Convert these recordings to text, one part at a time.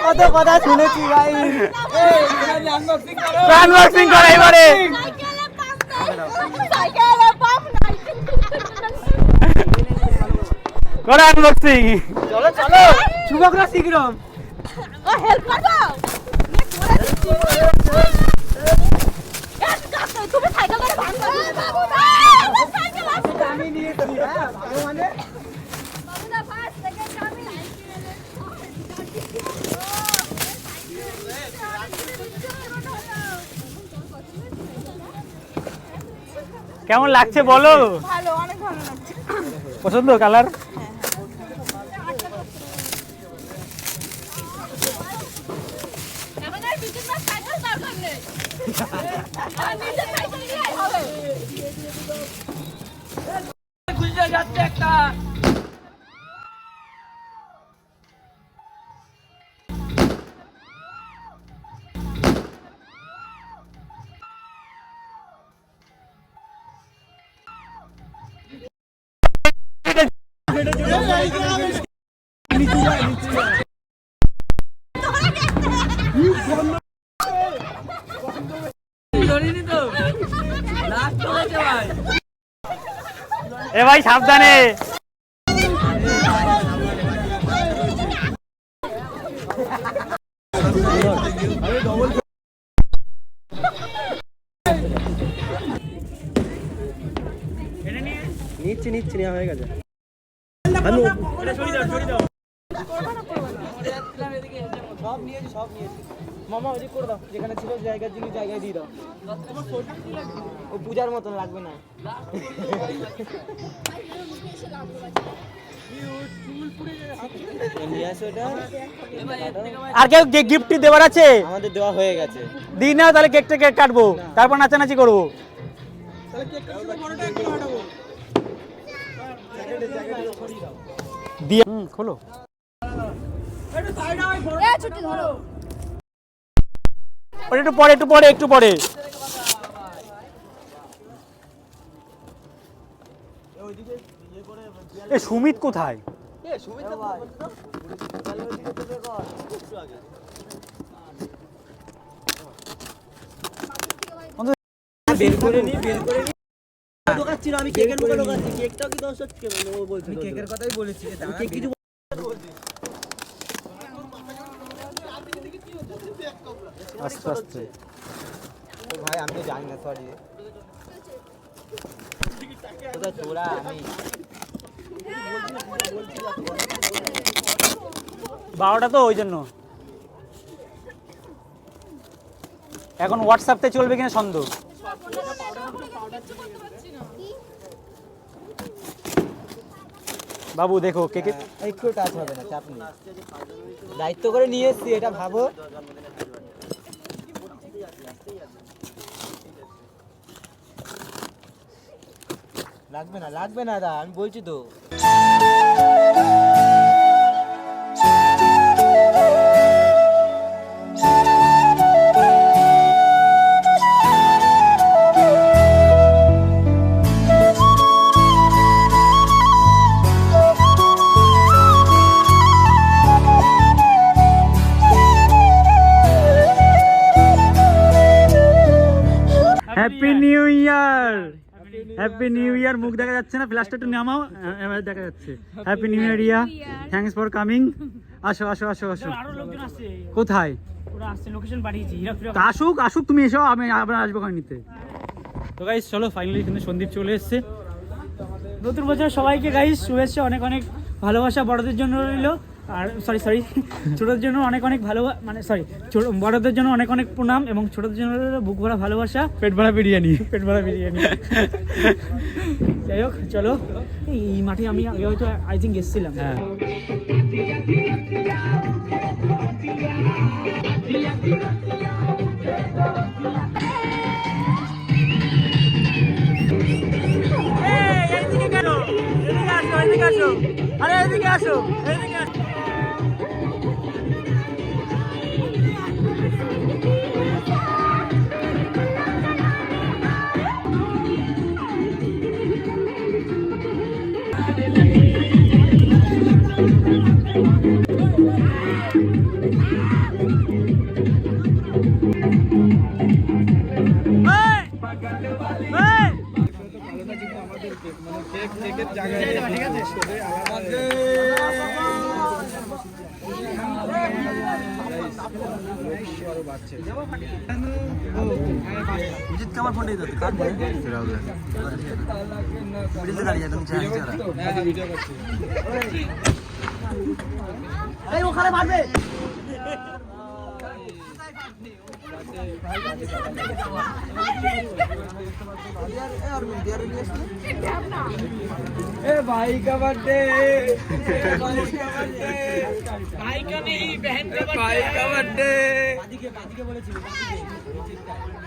কত কথা শুনেছি ভাই আনবক্সিং করে এবারে। করে আনবক্সিং চলো চলো। শীঘ্রম। ও হেল্প কেমন লাগছে বলো? ভালো অনেক ভালো লাগছে। পছন্দ কালার? এখন ভাই সাবধানে। নিচ্ছি নিচ্ছি নেওয়া হয়ে গেছে। সব নিয়েছি সব নিয়েছি। মামা ওদিক করে দাও। যেখানে ছিল জায়গার জিনিস জায়গায় দিয়ে দাও। ও পূজার মতন লাগবে না। আর কেউ গিফট দেওয়ার আছে? আমাদের দেওয়া হয়ে গেছে। দিই না তাহলে কেকটা কেক কাটবো। তারপর নাচানাচি করব। দিয়ে হুম, খোলো। ছুটি ধরো। ওটা একটু পরে একটু পরে একটু পরে। এ সুমিত কোথায়? বের করে নি বের করে নি। ঢোকাচ্ছি না আমি কেকের মুখে ঢোকাচ্ছি কেকটাও কি দশ কেকের কথাই বলেছি কিছু আস্তে আস্তে। ভাই আমি জানি না সরি তোরা? আমি। বারোটা তো ওই জন্য। এখন হোয়াটসঅ্যাপতে চলবে কিনা সন্দেহ? বাবু দেখো কে কে একটু টাচ হবে না চাপ নেই। দায়িত্ব করে নিয়ে এসছি এটা ভাবো। লাগবে না লাগবে না দা আমি বলছি তো। হ্যাপি নিউ ইয়ার মুখ দেখা যাচ্ছে না ফ্ল্যাশটা একটু নামাও দেখা যাচ্ছে। Happy new year yeah thanks for coming আসো আসো আসো আসো। কোথায়? ওরা আসছে লোকেশন পাঠিয়েছি হিরো ফিরো আসুক আসুক তুমি এসো আমি আবার আসব ওখানে নিতে তো গাইস চলো ফাইনালি কিন্তু সন্দীপ চলে এসছে। নতুন বছর সবাইকে গাইস শুভেচ্ছা অনেক অনেক ভালোবাসা বড়দের জন্য রইল। আর সরি সরি ছোটদের জন্য অনেক অনেক ভালো মানে সরি বড়দের জন্য অনেক অনেক প্রণাম এবং ছোটদের জন্য বুক ভরা ভালোবাসা। পেট ভরা বিরিয়ানি। পেট ভরা বিরিয়ানি। যাই হোক চলো। এই মাঠে আমি আগে হয়তো আই থিঙ্ক এসেছিলাম আরে এদিকে আসো এদিকে ওখানে মারবে ए भाई का बर्थडे भाई का बर्थडे भाई का नहीं बहन का भाई का बर्थडे ए भाई का बर्थडे ए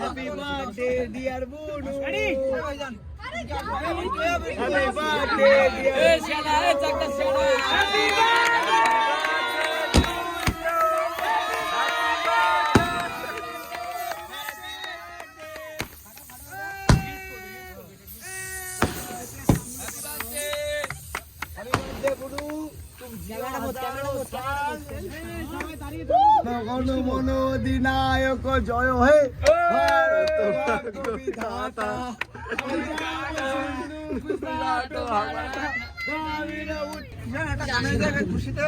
happy birthday dear Bunu happy birthday dear শালা এ অধিনায়ক জয় হে খুশিতে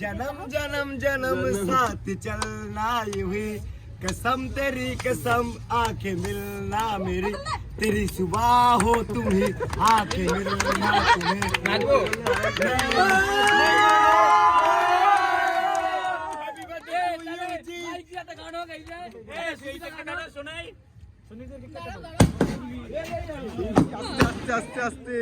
जन्म जन्म जन्म साथ चलना हुई। कसम तेरी कसम आंखें मिलना मेरी तेरी सुबह हो तुम ही आंखें मिलना तुम्हें এই সুইটা কাটা শোনাই আস্তে আস্তে আস্তে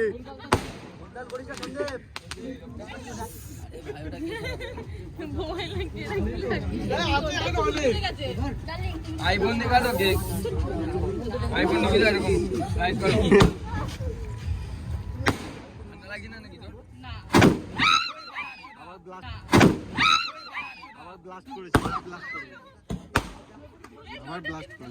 আইফোন আইফোন দিকে এরকম পাপা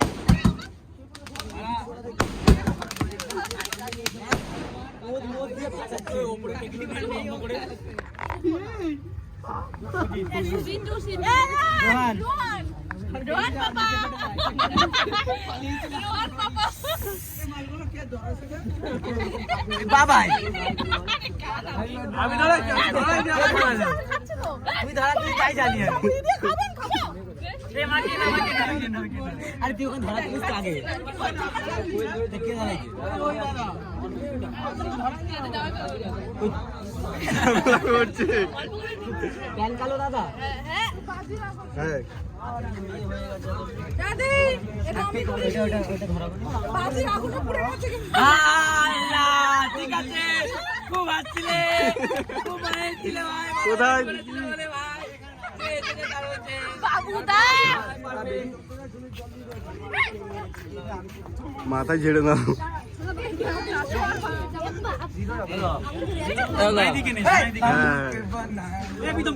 বাবাই। আমি তুমি ধরা তুই তাই জানি আরে তুই ওখানে ধরা আগে দেখে প্যান কালো দাদা? হ্যাঁ দাদি এটা আমি করি ওটা ওটা ওটা ধরা বাজি আগুনে পুড়ে গেছে আল্লাহ ঠিক আছে। খুব হাসছিলে। খুব হচ্ছিল ভাই কোথায়? বলে ভাই এই থেকে তার হচ্ছে মাথা ঝেড়ে নাও নে,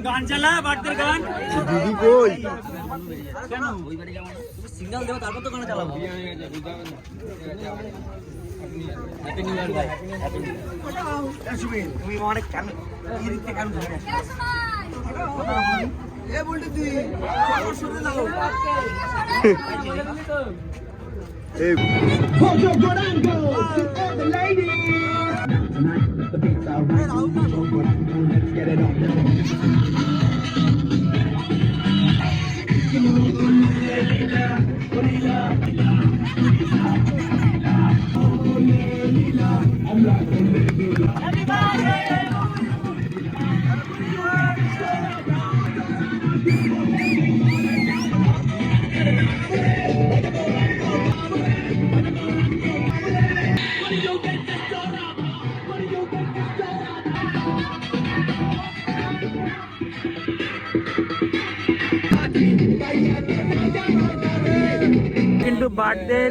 গান চালা বার্থডে গান দিদি কই সিগন্যাল দেবো তারপর তো গান চালাবো তুমি অনেক কেন এই দিক থেকে কেন ধরে এ বলতে তুই শুনে দাও এই কিন্তু বার্থডে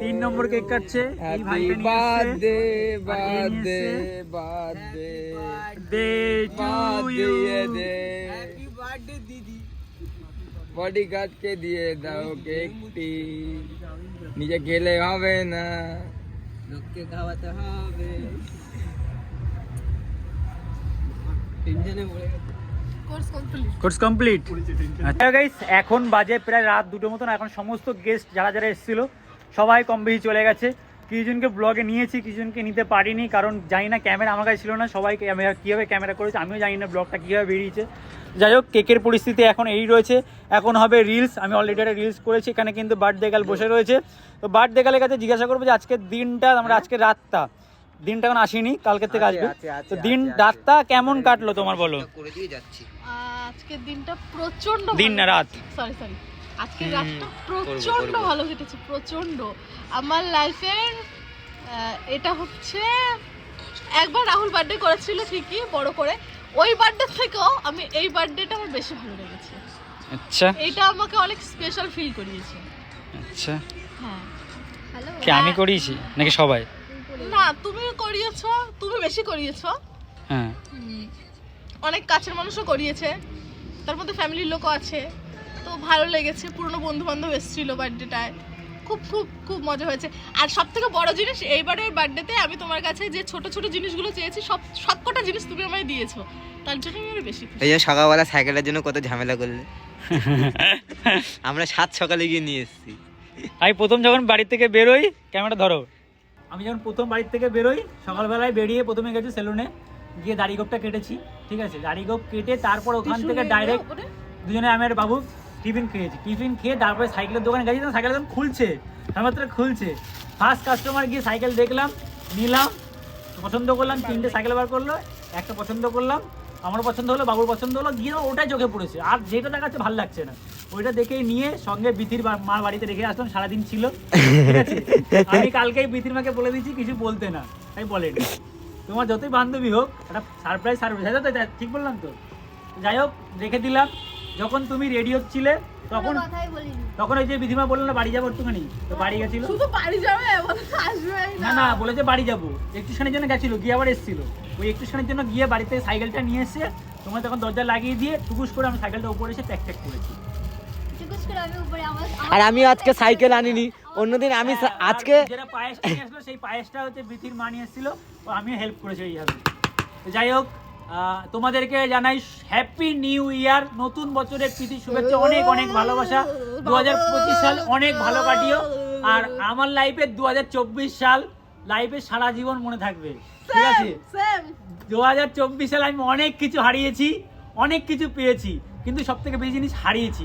তিন নম্বর কেক কাটছে এই ভাইটা নিয়ে এসছে। আর এ নিয়ে এসছে। Birthday to you. বডি গার্ডকে দিয়ে দাও কেকটি নিজে গেলে হবে না লোককে খাওয়াতে হবে তিনজনে বলে গেছে কোর্স কমপ্লিট আচ্ছা গাইস এখন বাজে প্রায় রাত দুটো মতন, এখন সমস্ত গেস্ট যারা যারা এসেছিল, সবাই কম বেশি চলে গেছে। কিছুজনকে ব্লগে নিয়েছি কিছুজনকে নিতে পারিনি, কারণ জানি না ক্যামেরা আমার কাছে ছিল না, সবাই ক্যামেরা কীভাবে ক্যামেরা করেছে, আমিও জানি না ব্লগটা কীভাবে বেরিয়েছে। যাই হোক, কেকের পরিস্থিতি এখন এই রয়েছে। এখন হবে রিলস আমি অলরেডি একটা রিলস করেছি, এখানে কিন্তু বার্থডে গাল বসে রয়েছে। তো বার্থডে গালের কাছে জিজ্ঞাসা করব যে আজকের দিনটা, আমরা আজকের রাতটা দিনটা এখন আসেনি কালকের থেকে আসবে। তো দিন রাতটা কেমন কাটলো তোমার বলো? আজকের দিনটা প্রচণ্ড দিন না রাত। সরি সরি আজকের রাতটা প্রচণ্ড ভালো কেটেছে প্রচণ্ড আমার লাইফের এটা হচ্ছে একবার রাহুল বার্থডে করেছিল ঠিকই বড় করে। ওই বার্থডে থেকেও আমি এই বার্থডেটা আমার বেশি ভালো লেগেছে। আচ্ছা। এটা আমাকে অনেক স্পেশাল ফিল করিয়েছে। আচ্ছা। হ্যাঁ। হ্যালো কি আমি করিয়েছি? নাকি সবাই? না তুমি করিয়েছো তুমি বেশি করিয়েছো। হ্যাঁ। অনেক কাছের মানুষও করিয়েছে তার মধ্যে ফ্যামিলির লোকও আছে। তো ভালো লেগেছে পুরনো বন্ধু বান্ধব এসেছিল বার্থডেটায় খুব খুব খুব মজা হয়েছে। আর সব থেকে বড় জিনিস এইবারের বার্থডেতে আমি তোমার কাছে যে ছোট ছোট জিনিসগুলো চেয়েছি সব সবকটা জিনিস তুমি আমায় দিয়েছ। তার জন্য আমি আরও বেশি খুশি। এই যে সকালবেলা সাইকেলের জন্য কত ঝামেলা করলে। আমরা সাত সকালে গিয়ে নিয়ে এসেছি। আমি প্রথম যখন বাড়ি থেকে বেরোই ক্যামেরা ধরো। আমি যখন প্রথম বাড়ির থেকে বেরোই সকালবেলায় বেরিয়ে প্রথমে গেছি সেলুনে গিয়ে দাড়িগোপটা কেটেছি ঠিক আছে? দাড়িগোপ কেটে তারপর ওখান থেকে ডাইরেক্ট দুজনে আমি আর বাবু টিফিন খেয়েছি। টিফিন খেয়ে তারপরে সাইকেলের দোকানে গেছি সাইকেল একদম খুলছে মাত্র খুলছে। ফার্স্ট কাস্টমার গিয়ে সাইকেল দেখলাম নিলাম পছন্দ করলাম তিনটে সাইকেল বার করল একটা পছন্দ করলাম আমার পছন্দ হলো, বাবুর পছন্দ হলো, গিয়ে ওটাই চোখে পড়েছে। আর যেটা দেখাচ্ছে ভালো লাগছে না। ওইটা দেখেই নিয়ে সঙ্গে বিথির মার বাড়িতে রেখে আসলাম, সারাদিন ছিল। আমি কালকেই বিথির মাকে বলে দিয়েছি, কিছু বলতে না। তাই বলেনি। তোমার যতই বান্ধবী হোক, একটা সারপ্রাইজ সারপ্রাইজ তো এটা ঠিক বললাম তো? যাই হোক, রেখে দিলাম। যখন তুমি রেডিও হচ্ছিলে তখন তখন ওই যে বিধিমা বলল না বাড়ি যাব একটুখানি? তো বাড়ি গেছিল? শুধু বাড়ি যাবে আসবে না। না বলেছে বাড়ি যাব। একটুখানির জন্য গেছিল গিয়ে আবার এসেছিল। ওই একটুখানির জন্য গিয়ে বাড়িতে সাইকেলটা নিয়ে এসে তোমার তখন দরজা লাগিয়ে দিয়ে টুকুস করে আমি সাইকেলটা উপরে এসে প্যাক ট্যাক করেছি। আর আমি আজকে সাইকেল আনিনি। অন্যদিন আমি আর আজকে যেটা পায়েস নিয়ে আসলো সেই পায়েসটা হচ্ছে বিথির মা নিয়ে এসেছিল ও আমিও হেল্প করেছি এইভাবে তো যাই হোক তোমাদেরকে জানাই হ্যাপি নিউ ইয়ার নতুন বছরের প্রীতি শুভেচ্ছা অনেক অনেক ভালোবাসা। দু হাজার পঁচিশ সাল অনেক ভালো কাটিও। আর আমার লাইফে দু হাজার চব্বিশ সাল লাইফে সারা জীবন মনে থাকবে। ঠিক আছে? দু হাজার চব্বিশ সালে আমি অনেক কিছু হারিয়েছি অনেক কিছু পেয়েছি কিন্তু সব থেকে বেশি জিনিস হারিয়েছি।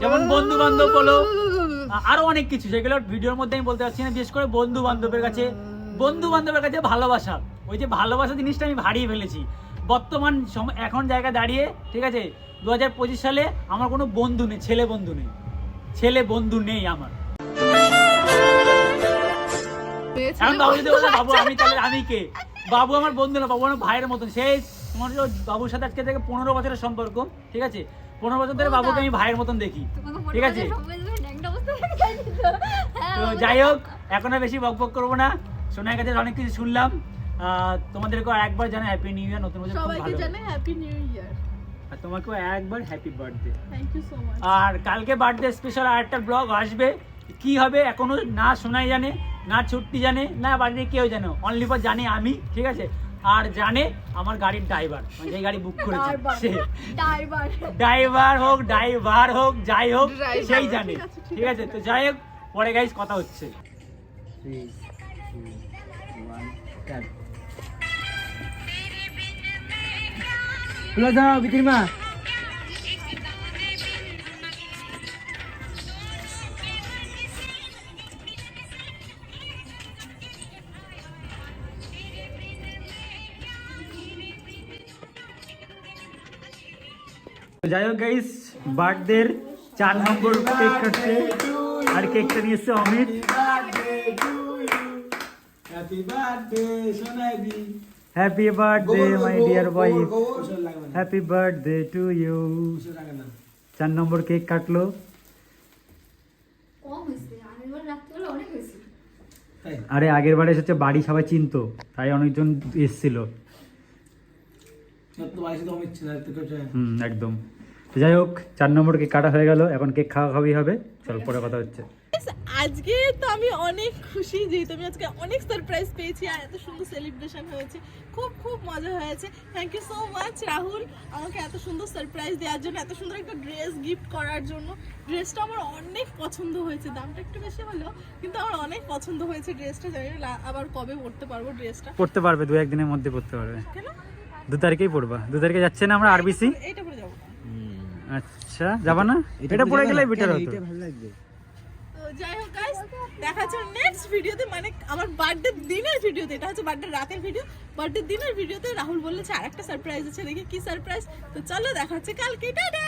যেমন বন্ধু বান্ধব বলো আরও অনেক কিছু সেগুলো ভিডিওর মধ্যে আমি বলতে পারছি না বিশেষ করে বন্ধু বান্ধবের কাছে। বন্ধু বান্ধবের কাছে ভালোবাসা ওই যে ভালোবাসা জিনিসটা আমি হারিয়ে ফেলেছি। বর্তমান সম- এখন জায়গা দাঁড়িয়ে ঠিক আছে দু হাজার পঁচিশ সালে আমার কোনো বন্ধু নেই ছেলে বন্ধু নেই ছেলে বন্ধু নেই আমার। এখন বাবু যদি বলে বাবু আমি তাহলে আমি কে? বাবু আমার বন্ধু না বাবু আমার ভাইয়ের মতন সেই তোমার বাবুর সাথে আজকে থেকে পনেরো বছরের সম্পর্ক ঠিক আছে? পনেরো বছর ধরে বাবুকে আমি ভাইয়ের মতন দেখি ঠিক আছে? তো যাই হোক এখন আর বেশি বক বক করব না। সোনার কাছে অনেক কিছু শুনলাম। আহ, তোমাদেরকেও একবার জানাই হ্যাপি নিউ ইয়ার নতুন বছর সবাইকে ভালো। জানে হ্যাপি নিউ ইয়ার আর তোমাকেও একবার happy birthday thank you so much আর কালকে বার্থডে স্পেশাল আর একটা ব্লগ আসবে। কি হবে এখনও না শোনাই জানে না ছুট্টি জানে না বাড়িতে কেউ জানে। অনলি ফর জানে আমি ঠিক আছে? আর জানে আমার গাড়ির ড্রাইভার যে গাড়ি বুক করেছে সে ড্রাইভার হোক ড্রাইভার হোক যাই হোক সেই জানে। ঠিক আছে, তো যাই হোক পরে গাইজ কথা হচ্ছে। দাও বিক্রি মা যাই হোক গাইস বার্থডের চার নম্বর কেক কাটছে। আর কেকটা নিয়ে এসছে Amit happy birthday my dear wife happy birthday to you চার নম্বর কেক কাটলো। আরে আগের বারে এসেছে বাড়ি সবাই চিনতো। তাই অনেকজন এসছিল। হুম একদম। তো যাই হোক চার নম্বর কেক কাটা হয়ে গেল এখন কেক খাওয়া খাওয়াই হবে। চল পরে কথা হচ্ছে। আজকে তো আমি অনেক খুশি যেহেতু আমি আজকে অনেক সারপ্রাইজ পেয়েছি আর এত সুন্দর সেলিব্রেশন হয়েছে। খুব খুব মজা হয়েছে। Thank you so much Rahul আমাকে এত সুন্দর সারপ্রাইজ দেওয়ার জন্য এত সুন্দর একটা ড্রেস গিফট করার জন্য। ড্রেসটা আমার অনেক পছন্দ হয়েছে দামটা একটু বেশি হলেও কিন্তু আমার অনেক পছন্দ হয়েছে ড্রেসটা জানি না আবার কবে পরতে পারব ড্রেসটা পড়তে পারবে দু একদিনের মধ্যে পড়তে পারবে। কেন? দু তারিখেই পড়বা। দু তারিখে যাচ্ছে না আমরা আরবিসি পরে যাব আচ্ছা যাবা না? এটা পড়ে গেলে বেটার হতো। তো যাই হোক গাইস দেখা হচ্ছে নেক্সট ভিডিওতে মানে আমার বার্থডে দিনের ভিডিওতে এটা হচ্ছে বার্থডে রাতের ভিডিও বার্থডে দিনের ভিডিওতে রাহুল বলেছে আরেকটা সারপ্রাইজ আছে দেখি কি সারপ্রাইজ তো চলো দেখা হচ্ছে কালকে টাটা!